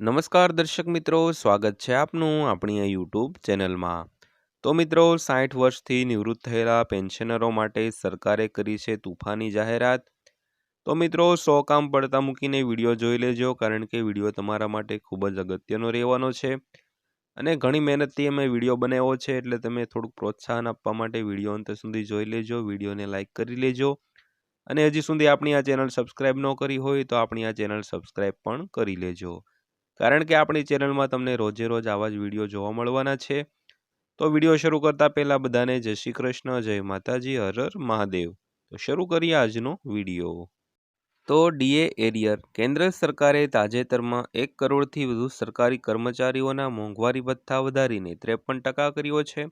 નમસ્કાર દર્શક મિત્રો, સ્વાગત છે આપનું આપણી આ યુટ્યુબ ચેનલમાં. તો મિત્રો, સાઠ વર્ષથી નિવૃત્ત થયેલા પેન્શનરો માટે સરકારે કરી છે તુફાની જાહેરાત. તો મિત્રો, સો કામ પડતા મૂકીને વીડિયો જોઈ લેજો, કારણ કે વીડિયો તમારા માટે ખૂબ જ અગત્યનો રહેવાનો છે. અને ઘણી મહેનતથી અમે વીડિયો બનાવ્યો છે, એટલે તમે થોડુંક પ્રોત્સાહન આપવા માટે વીડિયો અંત સુધી જોઈ લેજો, વિડીયોને લાઇક કરી લેજો. અને હજી સુધી આપણી આ ચેનલ સબસ્ક્રાઈબ ન કરી હોય તો આપણી આ ચેનલ સબસ્ક્રાઈબ પણ કરી લેજો. કારણ કે આપણી ચેનલમાં તમને રોજે રોજ આવા જ વીડિયો જોવા મળવાના છે. તો વીડિયો શરૂ કરતાં પહેલાં બધાને જય શ્રી કૃષ્ણ, જય માતાજી, હર હર મહાદેવ. તો શરૂ કરીએ આજનો વીડિયો. તો ડીએ એરિયર, કેન્દ્ર સરકારે તાજેતરમાં એક કરોડથી વધુ સરકારી કર્મચારીઓના મોંઘવારી ભથ્થા વધારીને ત્રેપન ટકા કર્યો છે.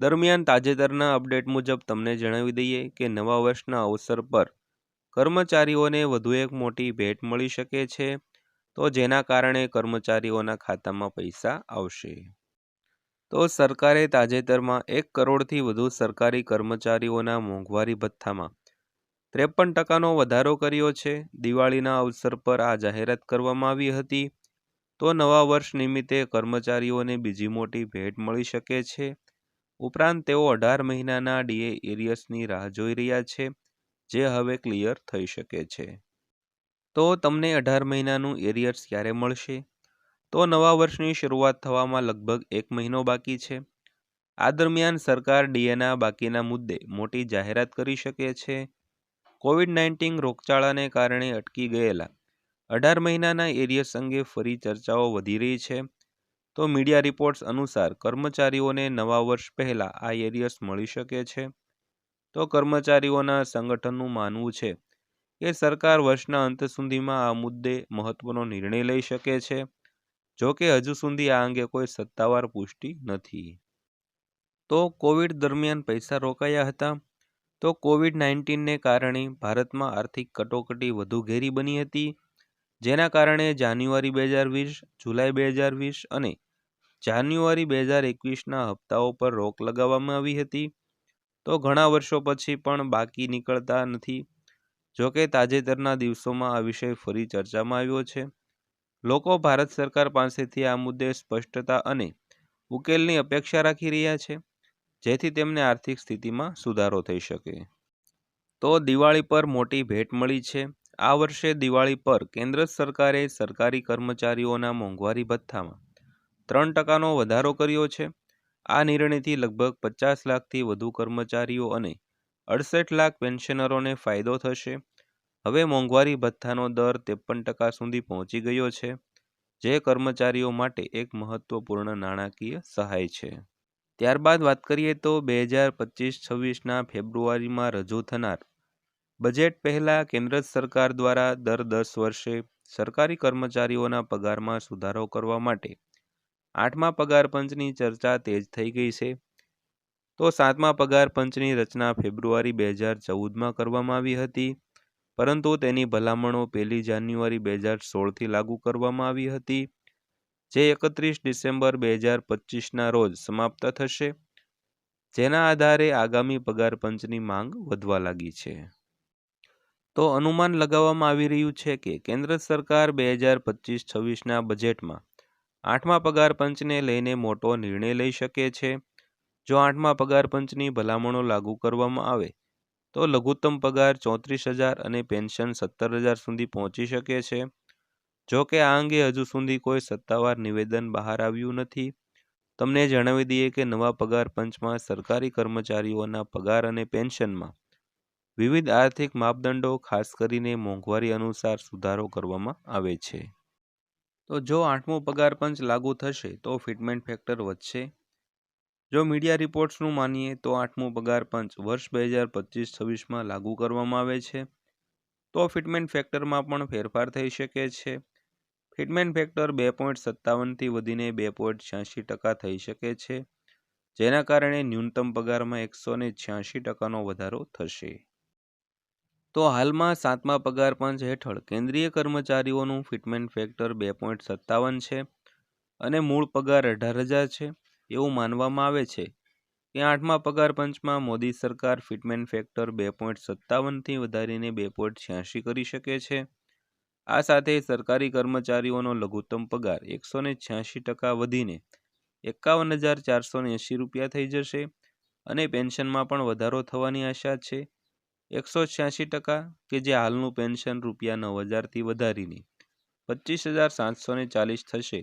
દરમિયાન તાજેતરના અપડેટ મુજબ તમને જણાવી દઈએ કે નવા વર્ષના અવસર પર કર્મચારીઓને વધુ એક મોટી ભેટ મળી શકે છે. તો જેના કારણે કર્મચારીઓના ખાતામાં પૈસા આવશે. તો સરકારે તાજેતરમાં એક કરોડથી વધુ સરકારી કર્મચારીઓના મોંઘવારી ભથ્થામાં ત્રેપન ટકાનો વધારો કર્યો છે. દિવાળીના અવસર પર આ જાહેરાત કરવામાં આવી હતી. તો નવા વર્ષ નિમિત્તે કર્મચારીઓને બીજી મોટી ભેટ મળી શકે છે. ઉપરાંત તેઓ અઢાર મહિનાના ડીએ એરિયસની રાહ જોઈ રહ્યા છે, જે હવે ક્લિયર થઈ શકે છે. તો તમને અઢાર મહિનાનું એરિયર્સ ક્યારે મળશે? તો નવા વર્ષની શરૂઆત થવામાં લગભગ એક મહિનો બાકી છે. આ દરમિયાન સરકાર ડીએના બાકીના મુદ્દે મોટી જાહેરાત કરી શકે છે. કોવિડ નાઇન્ટીન રોગચાળાને કારણે અટકી ગયેલા અઢાર મહિનાના એરિયર્સ અંગે ફરી ચર્ચાઓ વધી રહી છે. તો મીડિયા રિપોર્ટ્સ અનુસાર કર્મચારીઓને નવા વર્ષ પહેલાં આ એરિયર્સ મળી શકે છે. તો કર્મચારીઓના સંગઠનનું માનવું છે કે સરકાર વર્ષના અંત સુધીમાં આ મુદ્દે મહત્વનો નિર્ણય લઈ શકે છે? જો કે હજુ સુધી આ અંગે કોઈ સત્તાવાર પુષ્ટિ નથી. તો કોવિડ દરમિયાન પૈસા રોકાયા હતા. તો કોવિડ નાઇન્ટીનને કારણે ભારતમાં આર્થિક કટોકટી વધુ ઘેરી બની હતી. જેના કારણે જાન્યુઆરી બે હજાર વીસ, જુલાઈ બે હજાર વીસ અને જાન્યુઆરી બે હજાર એકવીસના હપ્તાઓ પર રોક લગાવવામાં આવી હતી. તો ઘણા વર્ષો પછી પણ બાકી નીકળતા નથી. જોકે તાજેતરના દિવસોમાં આ વિષય ફરી ચર્ચામાં આવ્યો છે. લોકો ભારત સરકાર પાસેથી આ મુદ્દે સ્પષ્ટતા અને ઉકેલની અપેક્ષા રાખી રહ્યા છે, જેથી તેમને આર્થિક સ્થિતિમાં સુધારો થઈ શકે. તો દિવાળી પર મોટી ભેટ મળી છે. આ વર્ષે દિવાળી પર કેન્દ્ર સરકારે સરકારી કર્મચારીઓના મોંઘવારી ભથ્થામાં ત્રણ ટકાનો વધારો કર્યો છે. આ નિર્ણયથી લગભગ પચાસ લાખથી વધુ કર્મચારીઓ અને અડસઠ લાખ પેન્શનરોને ફાયદો થશે. હવે મોંઘવારી ભથ્થાનો દર ત્રેપન ટકા સુધી પહોંચી ગયો છે, જે કર્મચારીઓ માટે એક મહત્વપૂર્ણ નાણાકીય સહાય છે. ત્યારબાદ વાત કરીએ તો બે હજાર પચીસ છવ્વીસના ફેબ્રુઆરીમાં રજૂ થનાર બજેટ પહેલાં કેન્દ્ર સરકાર દ્વારા દર દસ વર્ષે સરકારી કર્મચારીઓના પગારમાં સુધારો કરવા માટે આઠમા પગાર પંચની ચર્ચા તેજ થઈ ગઈ છે. તો સાતમા પગાર પંચની રચના ફેબ્રુઆરી બે હજાર ચૌદમાં કરવામાં આવી હતી. પરંતુ તેની ભલામણો પહેલી જાન્યુઆરી બે હજાર સોળથી લાગુ કરવામાં આવી હતી, જે એકત્રીસ ડિસેમ્બર બે હજાર પચીસના રોજ સમાપ્ત થશે. જેના આધારે આગામી પગાર પંચની માંગ વધવા લાગી છે. તો અનુમાન લગાવવામાં આવી રહ્યું છે કે કેન્દ્ર સરકાર બે હજાર પચીસ છવ્વીસના બજેટમાં આઠમા પગાર પંચને લઈને મોટો નિર્ણય લઈ શકે છે. જો આઠમા પગાર પંચની ભલામણો લાગુ કરવામાં આવે, તો લઘુત્તમ પગાર ચોત્રીસ હજાર અને પેન્શન સત્તર હજાર સુધી પહોંચી શકે છે. જો કે આ અંગે હજુ સુધી કોઈ સત્તાવાર નિવેદન બહાર આવ્યું નથી. તમને જણાવી દઈએ કે નવા પગાર પંચમાં સરકારી કર્મચારીઓના પગાર અને પેન્શનમાં વિવિધ આર્થિક માપદંડો, ખાસ કરીને મોંઘવારી અનુસાર સુધારો કરવામાં આવે છે. તો જો આઠમો પગાર પંચ લાગુ થશે, તો ફિટમેન્ટ ફેક્ટર વધશે. જો મીડિયા રિપોર્ટ્સનું માનીએ તો આઠમું પગાર પંચ વર્ષ બે હજાર પચીસ છવ્વીસમાં લાગુ કરવામાં આવે છે. તો ફિટમેન્ટ ફેક્ટરમાં પણ ફેરફાર થઈ શકે છે. ફિટમેન્ટ ફેક્ટર બે પોઈન્ટ સત્તાવનથી વધીને બે પોઈન્ટ છ્યાસી ટકા થઈ શકે છે, જેના કારણે ન્યૂનતમ પગારમાં એકસો ને છ્યાસી ટકાનો વધારો થશે. તો હાલમાં સાતમા પગાર પંચ હેઠળ કેન્દ્રીય કર્મચારીઓનું ફિટમેન્ટ ફેક્ટર બે પોઈન્ટ સત્તાવન છે અને મૂળ પગાર અઢાર હજાર છે. એવું માનવામાં આવે છે કે આઠમા પગાર પંચમાં મોદી સરકાર ફિટમેન ફેક્ટર બે પોઈન્ટ સત્તાવનથી વધારીને બે પોઈન્ટ છ્યાસી કરી શકે છે. આ સાથે સરકારી કર્મચારીઓનો લઘુત્તમ પગાર એકસો ને છ્યાસી ટકા વધીને એકાવન હજાર ચારસો ને એંશી રૂપિયા થઈ જશે અને પેન્શનમાં પણ વધારો થવાની આશા છે. એકસો છ્યાસી ટકા કે જે હાલનું પેન્શન રૂપિયા નવ હજારથી વધારીને પચીસ હજાર સાતસો ચાલીસ થશે.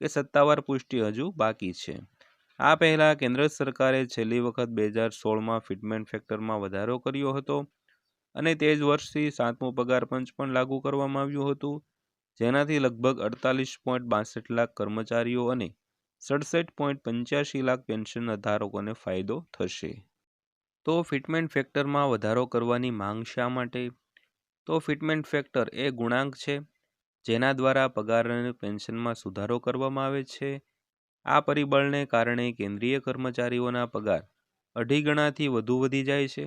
કે સત્તાવાર પુષ્ટિ હજુ બાકી છે. આ પહેલાં કેન્દ્ર સરકારે છેલ્લી વખત બે હજાર સોળમાં ફિટમેન્ટ ફેક્ટરમાં વધારો કર્યો હતો અને તે જ વર્ષથી સાતમું પગાર પંચ પણ લાગુ કરવામાં આવ્યું હતું, જેનાથી લગભગ અડતાલીસ પોઈન્ટ બાસઠ લાખ કર્મચારીઓ અને સડસઠ પોઈન્ટ પંચ્યાસી લાખ પેન્શન ધારકોને ફાયદો થશે. તો ફિટમેન્ટ ફેક્ટરમાં વધારો કરવાની માંગ શા માટે? તો ફિટમેન્ટ ફેક્ટર એ ગુણાંક છે જેના દ્વારા પગાર અને પેન્શનમાં સુધારો કરવામાં આવે છે. આ પરિબળને કારણે કેન્દ્રીય કર્મચારીઓના પગાર અઢી ગણાથી વધુ વધી જાય છે.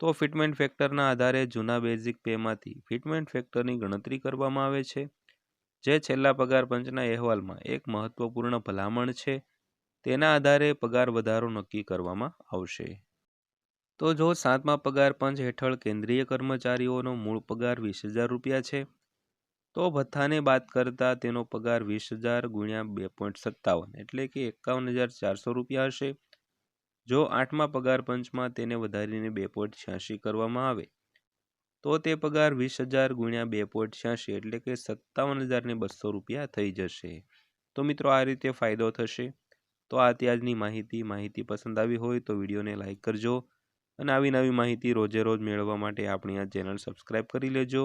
તો ફિટમેન્ટ ફેક્ટરના આધારે જૂના બેઝિક પેમાંથી ફિટમેન્ટ ફેક્ટરની ગણતરી કરવામાં આવે છે. જે છેલ્લા પગાર પંચના અહેવાલમાં એક મહત્વપૂર્ણ ભલામણ છે. તેના આધારે પગાર વધારો નક્કી કરવામાં આવશે. તો જો સાતમા પગાર પંચ હેઠળ કેન્દ્રીય કર્મચારીઓનો મૂળ પગાર વીસ હજાર રૂપિયા છે તો ભથ્થાને બાદ કરતાં તેનો પગાર વીસ હજાર ગુણ્યા બે પોઈન્ટ સત્તાવન એટલે કે એકાવન હજાર ચારસો રૂપિયા હશે. જો આઠમા પગાર પંચમાં તેને વધારીને બે પોઈન્ટ છ્યાસી કરવામાં આવે, તો તે પગાર વીસ હજાર ગુણ્યા બે પોઈન્ટ છ્યાસી એટલે કે સત્તાવન હજારને બસો રૂપિયા થઈ જશે. તો મિત્રો, આ રીતે ફાયદો થશે. તો આ ત્યાજની માહિતી માહિતી પસંદ આવી હોય તો વિડીયોને લાઇક કરજો અને આવી નવી માહિતી રોજે રોજ મેળવવા માટે આપણી આ ચેનલ સબસ્ક્રાઈબ કરી લેજો.